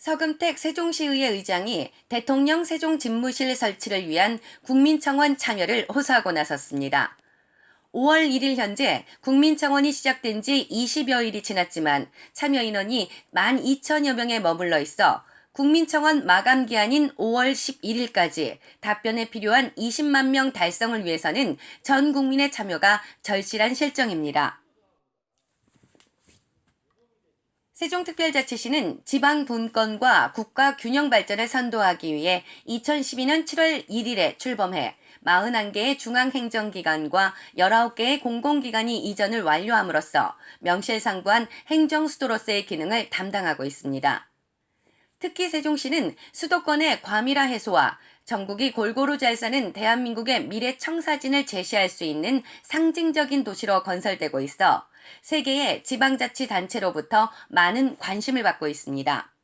서금택 세종시의회 의장이 대통령 세종집무실 설치를 위한 국민청원 참여를 호소하고 나섰습니다. 5월 1일 현재 국민청원이 시작된 지 20여일이 지났지만 참여 인원이 12,000여 명에 머물러 있어 국민청원 마감 기한인 5월 11일까지 답변에 필요한 20만 명 달성을 위해서는 전 국민의 참여가 절실한 실정입니다. 세종특별자치시는 지방 분권과 국가 균형 발전을 선도하기 위해 2012년 7월 1일에 출범해 41개의 중앙행정기관과 19개의 공공기관이 이전을 완료함으로써 명실상부한 행정수도로서의 기능을 담당하고 있습니다. 특히 세종시는 수도권의 과밀화 해소와 전국이 골고루 잘 사는 대한민국의 미래 청사진을 제시할 수 있는 상징적인 도시로 건설되고 있어 세계의 지방자치단체로부터 많은 관심을 받고 있습니다.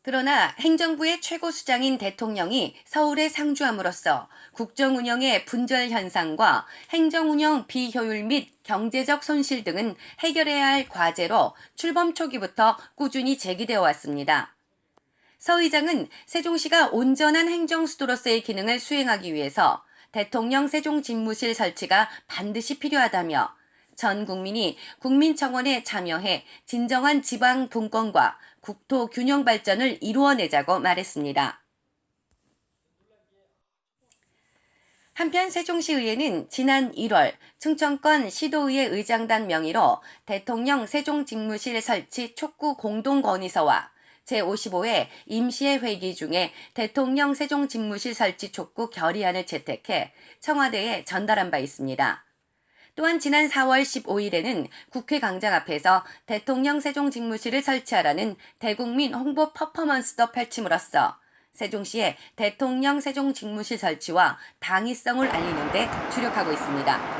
그러나 행정부의 최고 수장인 대통령이 서울에 상주함으로써 국정 운영의 분절 현상과 행정 운영 비효율 및 경제적 손실 등은 해결해야 할 과제로 출범 초기부터 꾸준히 제기되어 왔습니다. 서 의장은 세종시가 온전한 행정 수도로서의 기능을 수행하기 위해서 대통령 세종집무실 설치가 반드시 필요하다며 전 국민이 국민청원에 참여해 진정한 지방 분권과 국토 균형 발전을 이루어내자고 말했습니다. 한편 세종시의회는 지난 1월 충청권 시도의회 의장단 명의로 대통령 세종직무실 설치 촉구 공동건의서와 제55회 임시회 회기 중에 대통령 세종 직무실 설치 촉구 결의안을 채택해 청와대에 전달한 바 있습니다. 또한 지난 4월 15일에는 국회 광장 앞에서 대통령 세종 직무실을 설치하라는 대국민 홍보 퍼포먼스도 펼침으로써 세종시의 대통령 세종 직무실 설치와 당위성을 알리는 데 주력하고 있습니다.